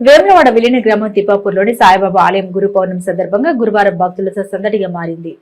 వేములవాడ విలీన గ్రామం తిప్పాపూర్లోని సాయిబాబా ఆలయం గురు పౌర్ణమి సందర్భంగా గురువారం భక్తులతో సందడిగా మారింది.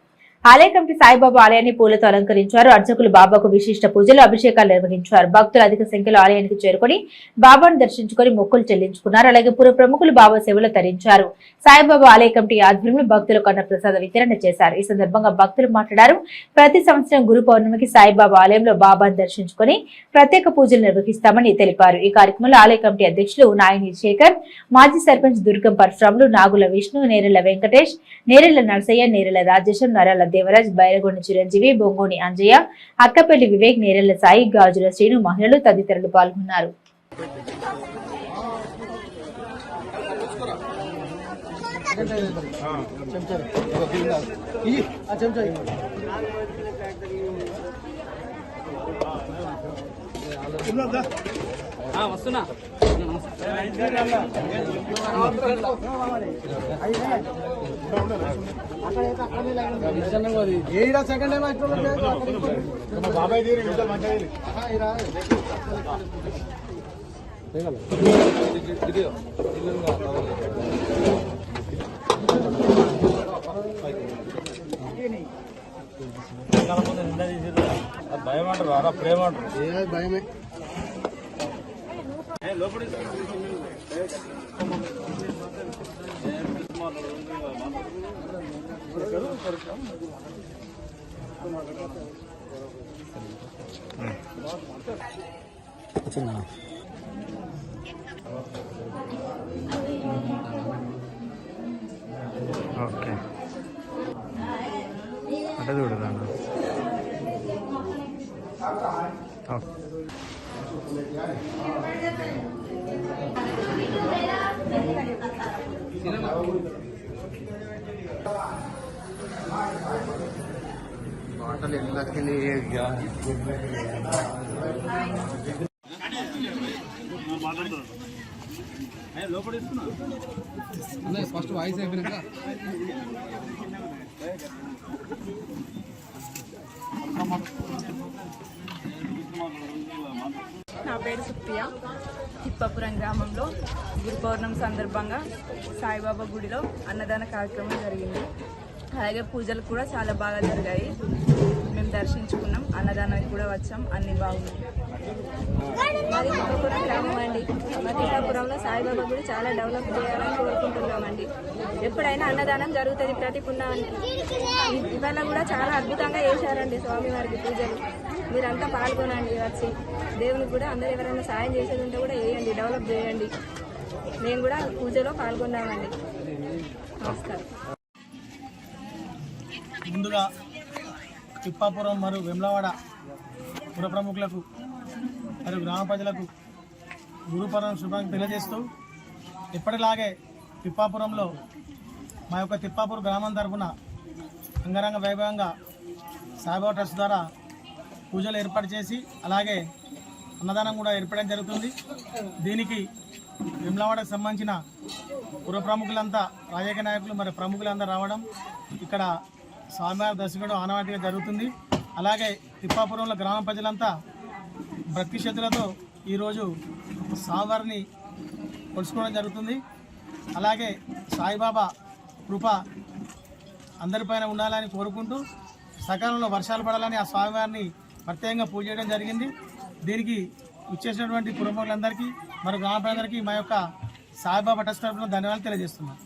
ఆలయ కమిటీ సాయిబాబా ఆలయాన్ని పూలతో అలంకరించారు. అర్చకులు బాబాకు విశిష్ట పూజలు అభిషేకాలు నిర్వహించారు. భక్తులు అధిక సంఖ్యలో ఆలయానికి చేరుకొని బాబాను దర్శించుకొని మొక్కులు చెల్లించుకున్నారు. అలాగే పూర్వ ప్రముఖులు బాబా సేవలు తరించారు. సాయిబాబా ఆలయ కమిటీ ఆధ్వర్యంలో భక్తులకు అన్న ప్రసాద వితరణ చేశారు. ఈ సందర్భంగా భక్తులు మాట్లాడారు. ప్రతి సంవత్సరం గురు పౌర్ణమికి సాయిబాబా ఆలయంలో బాబాను దర్శించుకొని ప్రత్యేక పూజలు నిర్వహిస్తామని తెలిపారు. ఈ కార్యక్రమంలో ఆలయ కమిటీ అధ్యక్షులు నాయని శేఖర్ మాజీ సర్పంచ్ దుర్గం పరశురాములు నాగుల విష్ణు నేరెళ్ళ వెంకటేష్ నేరెళ్ళ నరసయ్య నేరెళ్ళ రాజేశం నరాల దేవరాజ్ బైరగొండ చిరంజీవి బొంగోని అంజయ్య అక్కపల్లి వివేక్ నేరెళ్ళ సాయి గాజుల శ్రీను మహిళలు తదితరులు పాల్గొన్నారు. వస్తున్నా. ఏడా సెకండ్ టైం బాబాయ్ తీరి విజల్ మంచిగా భయం అంటారు అలా ప్రేమ అంటారు ఏ భయమే 괜찮나? ഓക്കെ നല്ല ചൂടതാണ് ఫస్ట్ వాయిస్ అయిపోయినాక. నా పేరు సుప్రియ. తిప్పపురం గ్రామంలో గురు పౌర్ణమి సందర్భంగా సాయిబాబా గుడిలో అన్నదాన కార్యక్రమం జరిగింది. అలాగే పూజలు కూడా చాలా బాగా జరిగాయి. మేము దర్శించుకున్నాం. అన్నదానానికి కూడా వచ్చాం. అన్ని బాగున్నాయి. మాది తిప్పపురం గ్రామం అండి. మా సాయిబాబా గుడి చాలా డెవలప్ చేయాలని కోరుకుంటున్నామండి. ఎప్పుడైనా అన్నదానం జరుగుతుంది ప్రతి పుణ్యానికి ఇవాళ కూడా చాలా అద్భుతంగా చేశారండి స్వామివారికి పూజలు. మీరంతా పాల్గొనండి వచ్చి. దేవుని కూడా అందరూ ఎవరైనా సాయం చేసేది ఉంటే కూడా వేయండి డెవలప్ చేయండి. మేము కూడా పూజలో పాల్గొన్నామండి. నమస్కారం. ముందుగా తిప్పాపురం మరియు వెమ్లవాడ పుర ప్రముఖులకు మరియు గ్రామ ప్రజలకు గురుపరం శుభ్రం తెలియజేస్తూ ఇప్పటిలాగే తిప్పాపురంలో మా యొక్క తిప్పాపూర్ గ్రామం తరఫున అంగరంగ వైభవంగా సాయిబాబా ట్రస్ట్ ద్వారా పూజలు ఏర్పాటు చేసి అలాగే అన్నదానం కూడా ఏర్పడడం జరుగుతుంది. దీనికి విమ్లవాడకు సంబంధించిన పుర ప్రముఖులంతా రాజకీయ నాయకులు మరి ప్రముఖులంతా రావడం ఇక్కడ స్వామివారి దర్శకుడు ఆనవాటిగా జరుగుతుంది. అలాగే తిప్పాపురంలో గ్రామ ప్రజలంతా భక్తి శ్రద్ధలతో ఈరోజు స్వామివారిని కొలుసుకోవడం జరుగుతుంది. అలాగే సాయిబాబా కృప అందరిపైన ఉండాలని కోరుకుంటూ సకాలంలో వర్షాలు పడాలని ఆ స్వామివారిని ప్రత్యేకంగా పూజ చేయడం జరిగింది. దీనికి ఇచ్చేసినటువంటి కుటుంబాలందరికీ మరి గ్రామ ప్రజలందరికీ మా యొక్క సాయిబాబా ట్రస్ట్ తరఫున ధన్యవాదాలు తెలియజేస్తున్నాం.